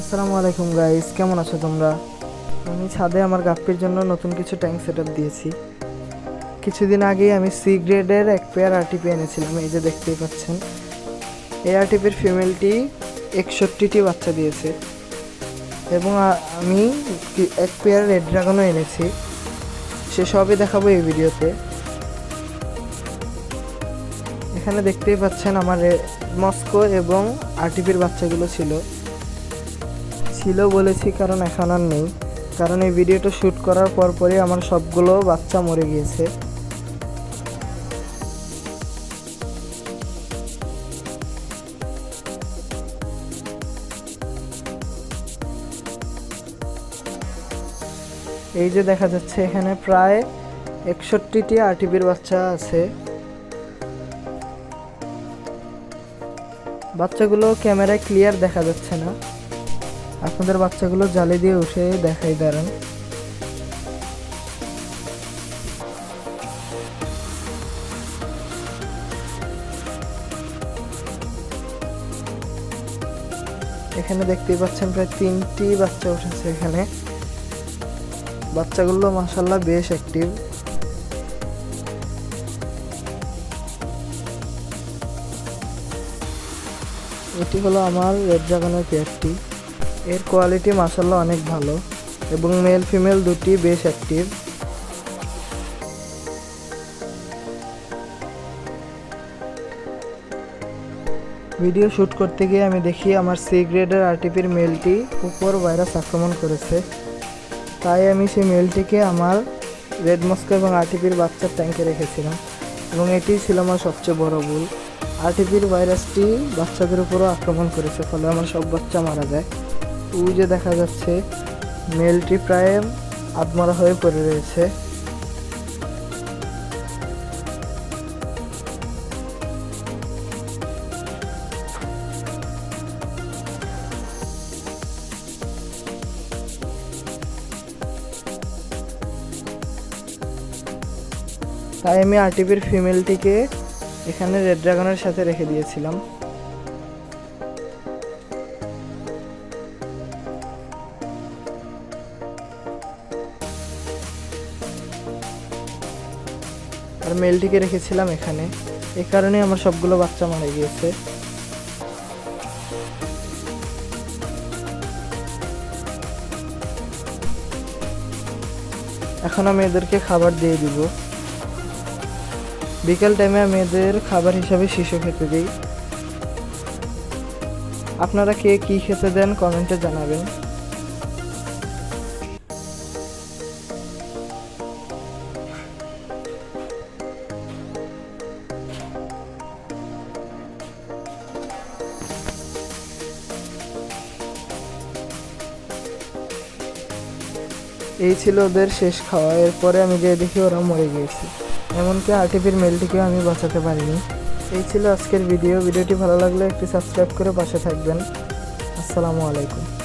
আসসালামু আলাইকুম গাইস কেমন আছো তোমরা? আমি ছাদে আমার গাপ্পির জন্য নতুন কিছু ট্যাঙ্ক সেট দিয়েছি। কিছুদিন আগেই আমি সি গ্রেডের এক পেয়ার আরটিপি এনেছিলাম, এই যে দেখতেই পাচ্ছেন। এই আরটিপির ফিমেলটি একষট্টিটি বাচ্চা দিয়েছে। এবং আমি এক পেয়ার রেড ড্রাগনও এনেছি। সে সবই দেখাবো এই ভিডিওতে। এখানে দেখতেই পাচ্ছেন আমার মস্কো এবং আরটিপির বাচ্চাগুলো ছিল। ছিল বলেছি, কারণ এখন আর নেই। কারণ এই ভিডিওটা শ্যুট করার পর পরই আমার সবগুলো বাচ্চা মরে গিয়েছে। এই যে দেখা যাচ্ছে, এখানে প্রায় একষট্টিটি আরটিপির বাচ্চা আছে। বাচ্চাগুলো ক্যামেরায় ক্লিয়ার দেখা যাচ্ছে না। আপনাদের বাচ্চাগুলো জালি দিয়ে উঠে দেখাই, দাঁড়ান। এখানে দেখতেই পাচ্ছেন প্রায় তিনটি বাচ্চা উঠেছে এখানে। বাচ্চাগুলো মাসাল্লাহ বেশ অ্যাক্টিভ এটি হলো আমার রেড ড্রাগনের পেয়ারটি। এর কোয়ালিটি মাসাল্লাহ অনেক ভালো এবং মেল ফিমেল দুটি বেশ অ্যাক্টিভ ভিডিও শ্যুট করতে গিয়ে আমি দেখি আমার সি গ্রেডের আরটিপির মেলটি উপর ভাইরাস আক্রমণ করেছে। তাই আমি সেই মেলটিকে আমার রেড মস্কো এবং আরটিপির বাচ্চার ট্যাঙ্কে রেখেছিলাম এবং এটি ছিল আমার সবচেয়ে বড় ভুল। আরটিপির ভাইরাসটি বাচ্চাদের উপরও আক্রমণ করেছে, ফলে আমার সব বাচ্চা মারা যায়। ওই যে দেখা যাচ্ছে, মেলটি প্রায় আত্মরা হয়ে পড়ে রয়েছে। তাই আমি আরটিপির ফিমেলটিকে এখানে রেড ড্রাগনের সাথে রেখে দিয়েছিলাম। আর মেলটিকে রেখেছিলাম এখানে। এ কারণে আমার সবগুলো বাচ্চা মারা গিয়েছে। এখন আমি এদেরকে খাবার দিয়ে দিব। বিকেল টাইমে আমি এদের খাবার হিসাবে শিশু খেতে দিই। আপনারা কে কি খেতে দেন কমেন্টে জানাবেন। এই ছিল ওদের শেষ খাওয়া। এরপরে আমি গিয়ে দেখি ওরা মরে গিয়েছে। এমনকি আরটিপির মেলটিকেও আমি বাঁচাতে পারিনি। এই ছিল আজকের ভিডিও। ভিডিওটি ভালো লাগলে একটি সাবস্ক্রাইব করে পাশে থাকবেন। আসসালামু আলাইকুম।